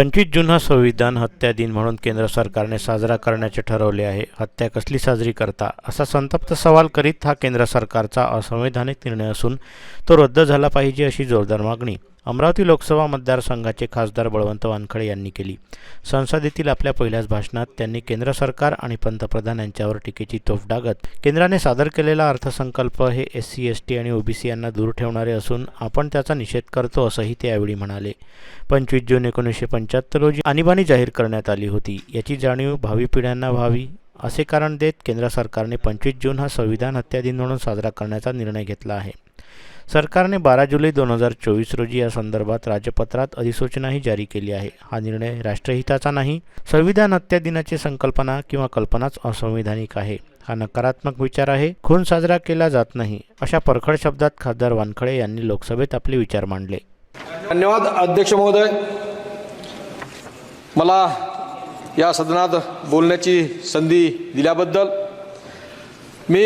पंचवीस जून हा संविधान हत्या दिन म्हणून केंद्र सरकारने साजरा करण्याचे ठरवले आहे. हत्या कसली साजरी करता? असा संतप्त सवाल करीत हा केंद्र सरकारचा असंवैधानिक निर्णय असून तो रद्द झाला पाहिजे अशी जोरदार मागणी. अमरावती लोकसभा मतदारसंघाचे खासदार बळवंत वानखडे यांनी केली. संसदेतील आपल्या पहिल्याच भाषणात त्यांनी केंद्र सरकार आणि पंतप्रधान यांच्यावर टीकेची तोफ डागत केंद्राने सादर केलेला अर्थसंकल्प हे एस सी एस टी आणि ओबीसी यांना दूर ठेवणारे असून आपण त्याचा निषेध करतो असंही ते यावेळी म्हणाले. पंचवीस जून एकोणीसशे पंच्याहत्तर रोजी आणीबाणी जाहीर करण्यात आली होती. याची जाणीव भावी पिढ्यांना व्हावी असे कारण देत केंद्र सरकारने पंचवीस जून हा संविधान हत्या दिन म्हणून साजरा करण्याचा निर्णय घेतला आहे. सरकारने बारा जुलै दोन हजार चोवीस रोजी या संदर्भात राजपत्रात अधिसूचनाही जारी केली आहे. हा निर्णय राष्ट्रहिताचा नाही संविधान हत्या दिनाची संकल्पना किंवा कल्पनाच असंवैधानिक आहे. हा नकारात्मक विचार आहे खून साजरा केला जात नाही अशा परखड शब्दात खासदार वानखळे यांनी लोकसभेत आपले विचार मांडले. धन्यवाद अध्यक्ष महोदय. मला या सदनात बोलण्याची संधी दिल्याबद्दल मी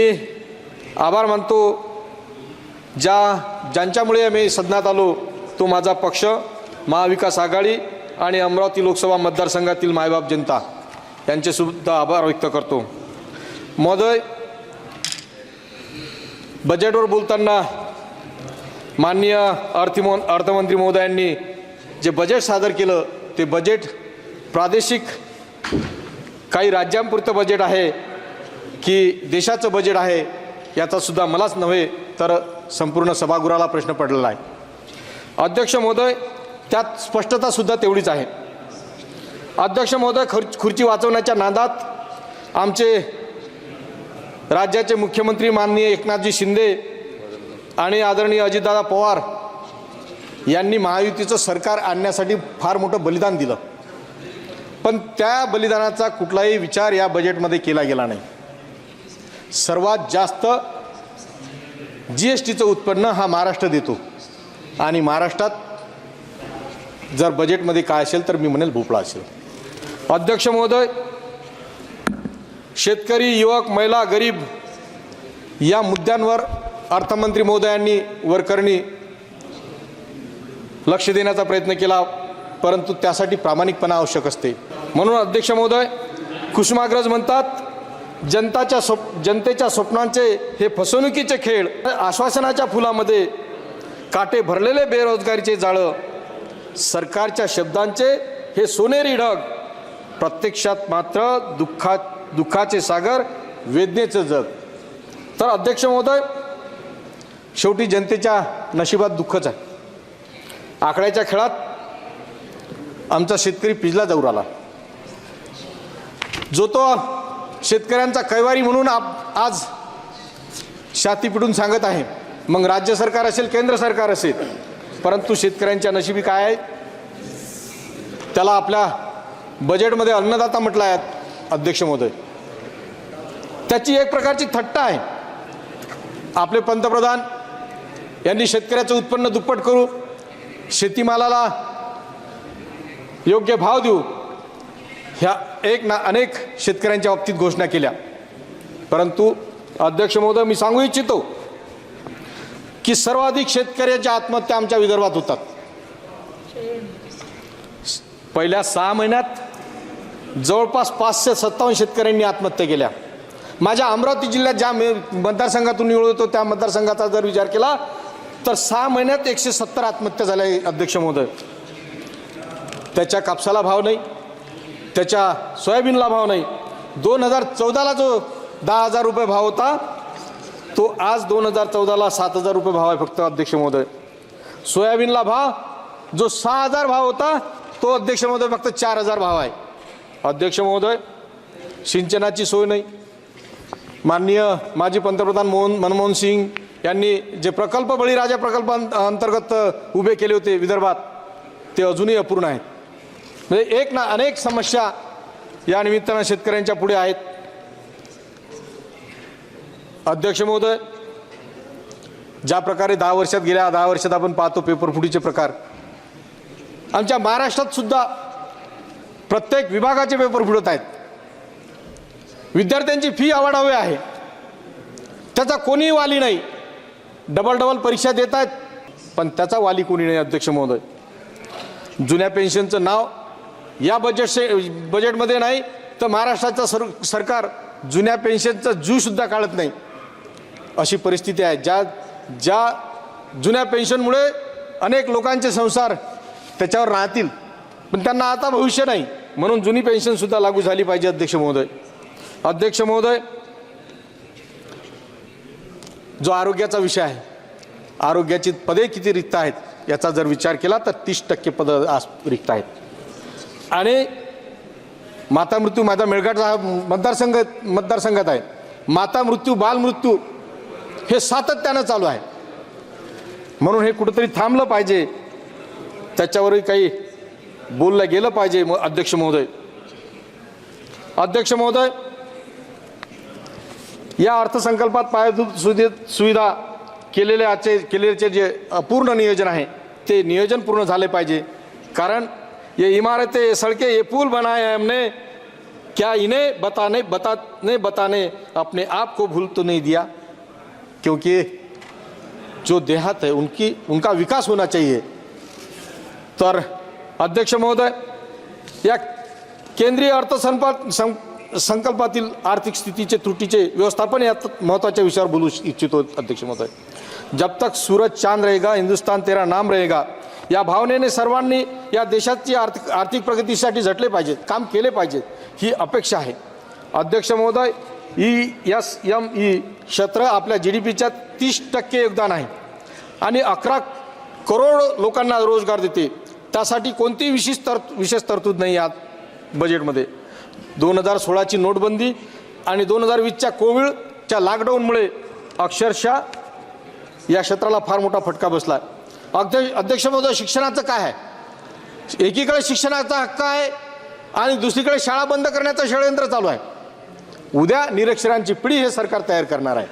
आभार मानतो. ज्या ज्यांच्यामुळे आम्ही सदनात आलो तो माझा पक्ष महाविकास आघाडी आणि अमरावती लोकसभा मतदारसंघातील मायबाप जनता. यांचेसुद्धा आभार व्यक्त करतो. महोदय बजेटवर बोलताना माननीय अर्थमो अर्थमंत्री महोदयांनी जे बजेट सादर केलं ते बजेट प्रादेशिक काही राज्यांपुरतं बजेट आहे की देशाचं बजेट आहे याचासुद्धा मलाच नव्हे तर संपूर्ण सभागृहाला प्रश्न पडलेला आहे. अध्यक्ष महोदय त्यात स्पष्टतासुद्धा तेवढीच आहे. अध्यक्ष महोदय खुर खुर्ची वाचवण्याच्या नादात आमचे राज्याचे मुख्यमंत्री माननीय एकनाथजी शिंदे आणि आदरणीय अजितदादा पवार यांनी महायुतीचं सरकार आणण्यासाठी फार मोठं बलिदान दिलं. पण त्या बलिदानाचा कुठलाही विचार या बजेटमध्ये केला गेला नाही. सर्वात जास्त जी एस टीचं उत्पन्न हा महाराष्ट्र देतो. आणि महाराष्ट्रात जर बजेटमध्ये काय असेल तर मी म्हणेल भोपळा असेल. अध्यक्ष महोदय शेतकरी युवक महिला गरीब या मुद्द्यांवर अर्थमंत्री महोदयांनी वरकरणी लक्ष देण्याचा प्रयत्न केला परंतु त्यासाठी प्रामाणिकपणा आवश्यक असते. म्हणून अध्यक्ष महोदय कुसुमाग्रज म्हणतात जनताच्या स्वप जनतेच्या स्वप्नांचे हे फसवणुकीचे खेळ. आश्वासनाच्या फुलामध्ये काटे भरलेले बेरोजगारीचे जाळं. सरकारच्या शब्दांचे हे सोनेरी ढग. प्रत्यक्षात मात्र दुःखा दुःखाचे सागर वेदनेचं जग. तर अध्यक्ष महोदय शेवटी जनतेच्या नशिबात दुःखच आहे. आकड्याच्या खेळात आमचा शेतकरी पिजला जाऊ राहिला. जो तो शेतकऱ्यांचा कैवारी म्हणून आप आज छाती पिटून सांगत आहे. मग राज्य सरकार असेल केंद्र सरकार असेल परंतु शेतकऱ्यांच्या नशिबी काय आहे? त्याला आपल्या बजेटमध्ये अन्नदाता म्हटलं आहे अध्यक्ष महोदय. त्याची एक प्रकारची थट्टा आहे. आपले पंतप्रधान यांनी शेतकऱ्याचं उत्पन्न दुप्पट करू शेतीमालाला योग्य भाव देऊ ह्या एक ना अनेक शेतकऱ्यांच्या बाबतीत घोषणा केल्या. परंतु अध्यक्ष महोदय मी सांगू इच्छितो की सर्वाधिक शेतकऱ्याच्या आत्महत्या आमच्या विदर्भात होतात. पहिल्या सहा महिन्यात जवळपास पाचशे सत्तावन्न शेतकऱ्यांनी आत्महत्या केल्या. माझ्या अमरावती जिल्ह्यात ज्या मतदारसंघातून निवड होतो त्या मतदारसंघाचा जर विचार केला तर सहा महिन्यात एकशे सत्तर आत्महत्या झाल्या अध्यक्ष महोदय. त्याच्या कापसाला भाव नाही. त्याच्या सोयाबीनला भाव नाही. दोन हजार चौदाला जो दहा हजार रुपये भाव होता तो आज दोन हजार चौदाला सात हजार रुपये भाव आहे फक्त अध्यक्ष महोदय. सोयाबीनला भाव जो सहा हजार भाव होता तो अध्यक्ष महोदय फक्त चार हजार भाव आहे. अध्यक्ष महोदय सिंचनाची सोय नाही. माननीय माजी पंतप्रधान मोहन मनमोहन सिंग यांनी जे प्रकल्प बळीराजा प्रकल्प अंतर्गत उभे केले होते विदर्भात ते अजूनही अपूर्ण आहेत. म्हणजे एक ना अनेक समस्या या निमित्तानं शेतकऱ्यांच्या पुढे आहेत. अध्यक्ष महोदय ज्या प्रकारे दहा वर्षात गेल्या दहा वर्षात आपण पाहतो पेपर फुटीचे प्रकार. आमच्या महाराष्ट्रात सुद्धा प्रत्येक विभागाचे पेपर फुटत आहेत. विद्यार्थ्यांची फी आवाढावी आहे. त्याचा कोणीही वाली नाही. डबल डबल परीक्षा देत आहेत. पण त्याचा वाली कोणी नाही अध्यक्ष महोदय. जुन्या पेन्शनचं नाव या बजेट से बजेटमध्ये नाही तर महाराष्ट्राचं सर सरकार जुन्या पेन्शनचा जूसुद्धा काढत नाही. अशी परिस्थिती आहे. ज्या ज्या जुन्या पेन्शनमुळे अनेक लोकांचे संसार त्याच्यावर राहतील पण त्यांना आता भविष्य नाही. म्हणून जुनी पेन्शनसुद्धा लागू झाली पाहिजे अध्यक्ष महोदय. अध्यक्ष महोदय जो आरोग्याचा विषय आहे आरोग्याची पदे किती रिक्त आहेत याचा जर विचार केला तर तीस टक्के पदं आज रिक्त आहेत. आणि माता मृत्यू माझा मेळघाटचा हा मतदारसंघ मतदारसंघात आहे. माता मृत्यू बालमृत्यू हे सातत्यानं चालू आहे. म्हणून हे कुठंतरी थांबलं पाहिजे. त्याच्यावरही काही बोललं गेलं पाहिजे म- अध्यक्ष महोदय. अध्यक्ष महोदय या अर्थसंकल्पात पायाभूत सुविधेत सुविधा केलेल्याचे केलेल्याचे जे अपूर्ण नियोजन आहे ते नियोजन पूर्ण झाले पाहिजे. कारण ये इमारतें ये सड़कें ये पुल बनाए हैं हमने। क्या इन्हें बताने बताने बताने अपने आप को भूल तो नहीं दिया? क्योंकि जो देहात है उनकी उनका विकास होना चाहिए। तर अध्यक्ष महोदय या केंद्रीय अर्थसंप संकल्पातील आर्थिक स्थितीचे त्रुटीचे व्यवस्थापन यात महत्त्वाच्या विषयावर बोलू इच्छितो अध्यक्ष महोदय। जब तक सूरज चांद रहेगा हिंदुस्तान तेरा नाम रहेगा या भावनेने सर्वांनी या देशाची आर्थिक आर्थिक प्रगतीसाठी झटले पाहिजेत काम केले पाहिजेत ही अपेक्षा आहे. अध्यक्ष महोदय ई एस एम ई क्षेत्र आपल्या जी डी पीच्या तीस टक्के योगदान आहे आणि अकरा करोड लोकांना रोजगार देते. त्यासाठी कोणतीही विशेष तर विशेष तरतूद नाही यात बजेटमध्ये दोन हजार सोळाची नोटबंदी आणि दोन हजार वीसच्या कोविडच्या लॉकडाऊनमुळे अक्षरशः या क्षेत्राला फार मोठा फटका बसला अध्यक्ष अध्यक्ष महोदय शिक्षणाचं काय आहे? एकीकडे शिक्षणाचा हक्क आहे आणि दुसरीकडे शाळा बंद करण्याचं षडयंत्र चालू आहे. उद्या निरक्षरांची पिढी हे सरकार तयार करणार आहे.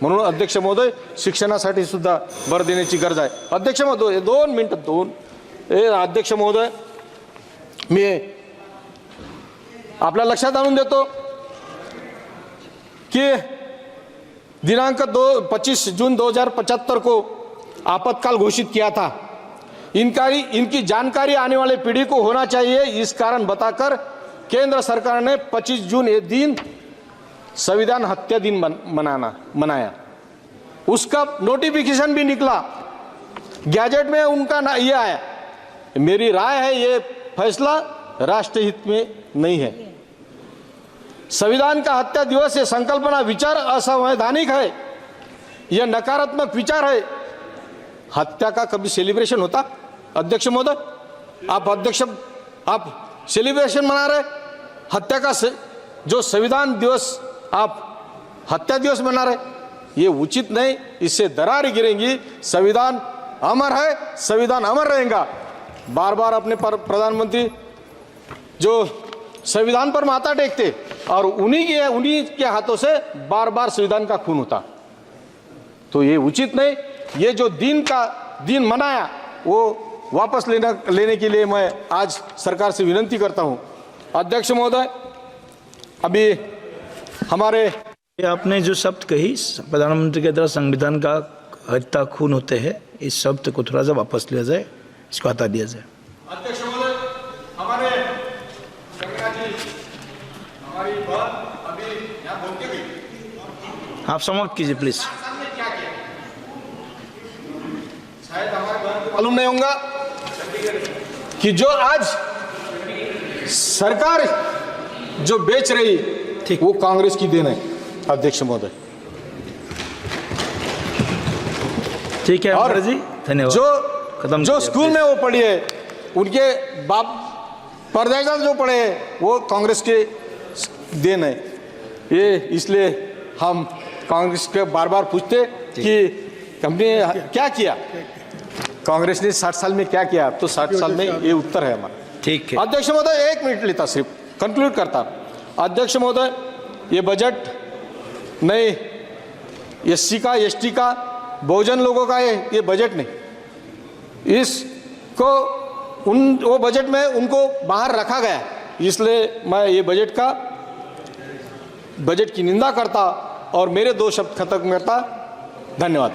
म्हणून अध्यक्ष महोदय शिक्षणासाठी सुद्धा भर देण्याची गरज आहे. अध्यक्ष महोदय दोन मिनटं दोन. ए अध्यक्ष महोदय मी आपल्या लक्षात आणून देतो की दिनांक दो 25 जून 2075 को आपातकाल घोषित किया था। इनका इनकी जानकारी आने वाले पीढ़ी को होना चाहिए इस कारण बताकर केंद्र सरकार ने 25 जून ये दिन संविधान हत्या दिन मन, मनाना मनाया। उसका नोटिफिकेशन भी निकला। गैजेट में उनका ना ये आया। मेरी राय है ये फैसला राष्ट्रहित में नहीं है। संविधान का हत्या दिवस ये संकल्पना विचार असंवैधानिक है। यह नकारात्मक विचार है। हत्या का कभी सेलिब्रेशन होता? अध्यक्ष महोदय आप अध्यक्ष आप सेलिब्रेशन मना रहे हत्या का से, जो संविधान दिवस आप हत्या दिवस मना रहे ये उचित नहीं इससे दरार गिरेंगी। संविधान अमर है संविधान अमर रहेगा। बार बार अपने पर प्रधानमंत्री जो संविधान पर माथा टेकते और उन्हीं के उन्हीं के हाथों से बार बार संविधान का खून होता। तो ये उचित नहीं ये जो दिन का दिन मनाया वो वापस लेना लेने के लिए मैं आज सरकार से विनती करता हूँ। अध्यक्ष महोदय अभी हमारे आपने जो शब्द कही प्रधानमंत्री के द्वारा संविधान का हत्या खून होते हैं इस शब्द को थोड़ा सा वापस लिया जाए इसको हटा दिया जाए। अध्यक्ष महोदय हमारे हमारी बहन अभी आप समाप्त कीजिए प्लीज़ मालूम नहीं होगा कि जो आज सरकार जो बेच रही ठीक। वो कांग्रेस की देन है। अध्यक्ष महोदय। ठीक है और जी धन्यवाद। जो खत्म जो स्कूल में वो पढ़ी है उनके बाप परदादा जो पढ़े हैं वो कांग्रेस के देन है। ये इसलिए हम कांग्रेस के बार बार पूछते कि कंपनी क्या? किया कांग्रेस ने साठ साल में क्या किया? तो साठ साल में ये उत्तर है हमारा। ठीक है। अध्यक्ष महोदय एक मिनट लेता सिर्फ़। कंक्लूड करता अध्यक्ष महोदय ये बजट नए एस का एसटी का बहुजन लोगों का है ये बजट नहीं। इसको उन वो बजट में उनको बाहर रखा गया। इसलिए मैं ये बजट का बजट की निंदा करता और मेरे दो शब्द खत्म करता। धन्यवाद।